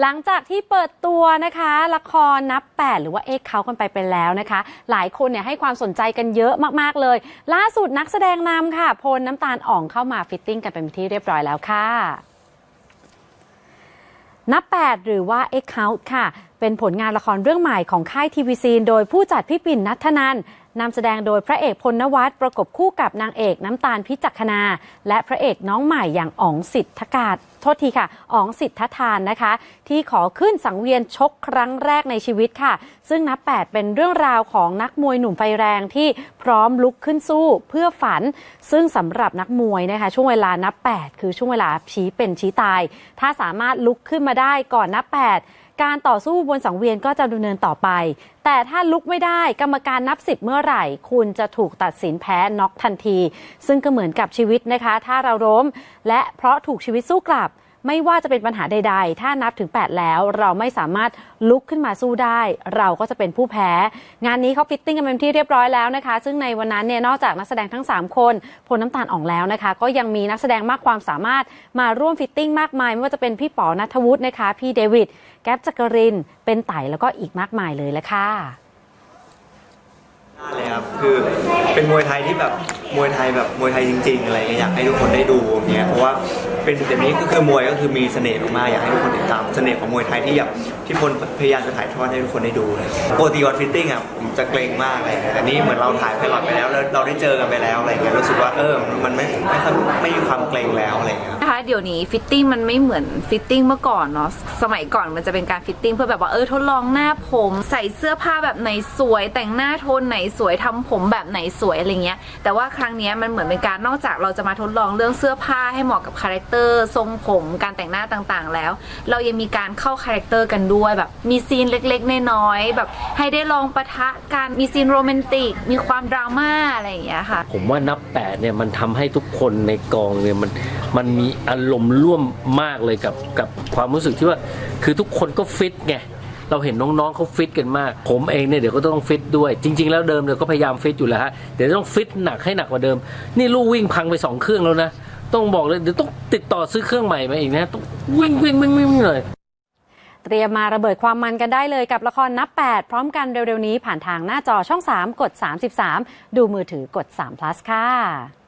หลังจากที่เปิดตัวนะคะ ละครนับ 8 หรือว่าเอ็กเขากันไปเป็นแล้วนะคะ หลายคนเนี่ยให้ความสนใจกันเยอะมากๆเลย ล่าสุดนักแสดงนำค่ะพลน้ำตาลอ่องเข้ามาฟิตติ้งกันเป็นที่เรียบร้อยแล้วค่ะนับ 8 หรือว่า X Count ค่ะ เป็นผลงานละครเรื่องใหม่ของค่ายทีวีซีนโดยผู้จัดพี่ปิ่นนัทนัน นำแสดงโดยพระเอกพลนวัตประกบคู่กับนางเอกน้ำตาลพิจักขณาและพระเอกน้องใหม่อย่างอ๋องสิทธกาศโทษทีค่ะอ๋องสิทธทานนะคะ ที่ขอขึ้นสังเวียนชกครั้งแรกในชีวิตค่ะ ซึ่งนับ 8 เป็นเรื่องราวของนักมวยหนุ่มไฟแรงที่พร้อมลุกขึ้นสู้เพื่อฝัน ซึ่งสำหรับนักมวยนะคะ ช่วงเวลานับ 8 คือช่วงเวลาชี้เป็นชี้ตาย ถ้าสามารถลุกขึ้นมาได้ก่อนนับ 8 การต่อสู้บนสังเวียนก็จะดำเนินต่อไป แต่ถ้าลุกไม่ได้กรรมการนับสิบเมื่อไหร่ คุณจะถูกตัดสินแพ้น็อกทันที ซึ่งก็เหมือนกับชีวิตนะคะ ถ้าเราล้ม และเพราะถูกชีวิตสู้กลับ ไม่ว่าจะเป็นปัญหาใด ๆ ถ้านับถึง 8 แล้วเราไม่สามารถลุกขึ้นมาสู้ได้ เราก็จะเป็นผู้แพ้ งานนี้เขาฟิตติ้งกันเป็นที่เรียบร้อยแล้วนะคะ ซึ่งในวันนั้นเนี่ยนอกจากนักแสดงทั้ง 3 คนพลน้ำตาลอ่องแล้วนะคะ ก็ยังมีนักแสดงมากความสามารถมาร่วมฟิตติ้งมากมาย ไม่ว่าจะเป็นพี่ป๋อนัทวุฒินะคะ พี่เดวิดแก๊ปจักริน เป็นไต่แล้วก็อีกมากมายเลยละค่ะเลยครับคือเป็นมวยไทยที่แบบมวยไทยแบบมวยไทยจริงๆอะไรเงี้ยอยากให้ทุกคนได้ดูอย่างเงี้ยเพราะว่า เป็นแบบนี้ก็คือมวยก็คือมีเสน่ห์มากๆอยากให้ทุกคนติดตามเสน่ห์ของมวยไทยที่แบบที่พลพยายามจะถ่ายทอดให้ทุกคนได้ดูเลยปกติวันฟิตติ้งอะผมจะเกรงมากเลยแต่นี่เหมือนเราถ่ายไพลอตไปแล้วแล้วเราได้เจอกันไปแล้วอะไรเงี้ยรู้สึกว่าเออมันไม่ไม่ค่อไม่มีความเกรงแล้วอะไรเงี้ยนะคะเดี๋ยวนี้ฟิตติ้งมันไม่เหมือนฟิตติ้งเมื่อก่อนเนาะสมัยก่อนมันจะเป็นการฟิตติ้งเพื่อแบบว่าเออทดลองหน้าผมใส่เสื้อผ้าแบบไหนสวยแต่งหน้าโทนไหนสวยทำผมแบบไหนสวยอะไรเงี้ยแต่ว่าครั้งนี้มันเหมือนเป็นการนอกจากเราจะมาทดลองเรื่องเสื้อผ้าให้เหมาะกับคาแรคเตอร์ทรงผมการแต่งหน้าต่างๆ แล้ว เรายังมีการเข้าคาแรคเตอร์กันด้วยแบบมีซีนเล็กๆน้อยๆแบบให้ได้ลองปะทะกันมีซีนโรแมนติก มีความดราม่าอะไรอย่างเงี้ยค่ะ ผมว่านับแปดเนี่ยมันทำให้ทุกคนในกองเนี่ยมันมันมีอารมณ์ร่วมมากเลยกับกับความรู้สึกที่ว่าคือทุกคนก็ฟิตไงเราเห็นน้องๆเขาฟิตกันมาก ผมเองเนี่ยเดี๋ยวก็ต้องฟิตด้วย จริง ๆ แล้วเดิมเนี่ยก็พยายามฟิตอยู่แล้วฮะเดี๋ยวต้องฟิตหนักให้หนักกว่าเดิม นี่ลูกวิ่งพังไปสองเครื่องแล้วนะ ต้องบอกเลยเดี๋ยวต้องติดต่อซื้อเครื่องใหม่มาอีกนะต้องวิ่งวิ่งวิ่งวิ่งเลยเตรียมมาระเบิดความมันกันได้เลยกับละครนับ 8 พร้อมกันเร็วๆนี้ผ่านทางหน้าจอช่อง 3 กด 33 ดูมือถือกด3 plus ค่ะ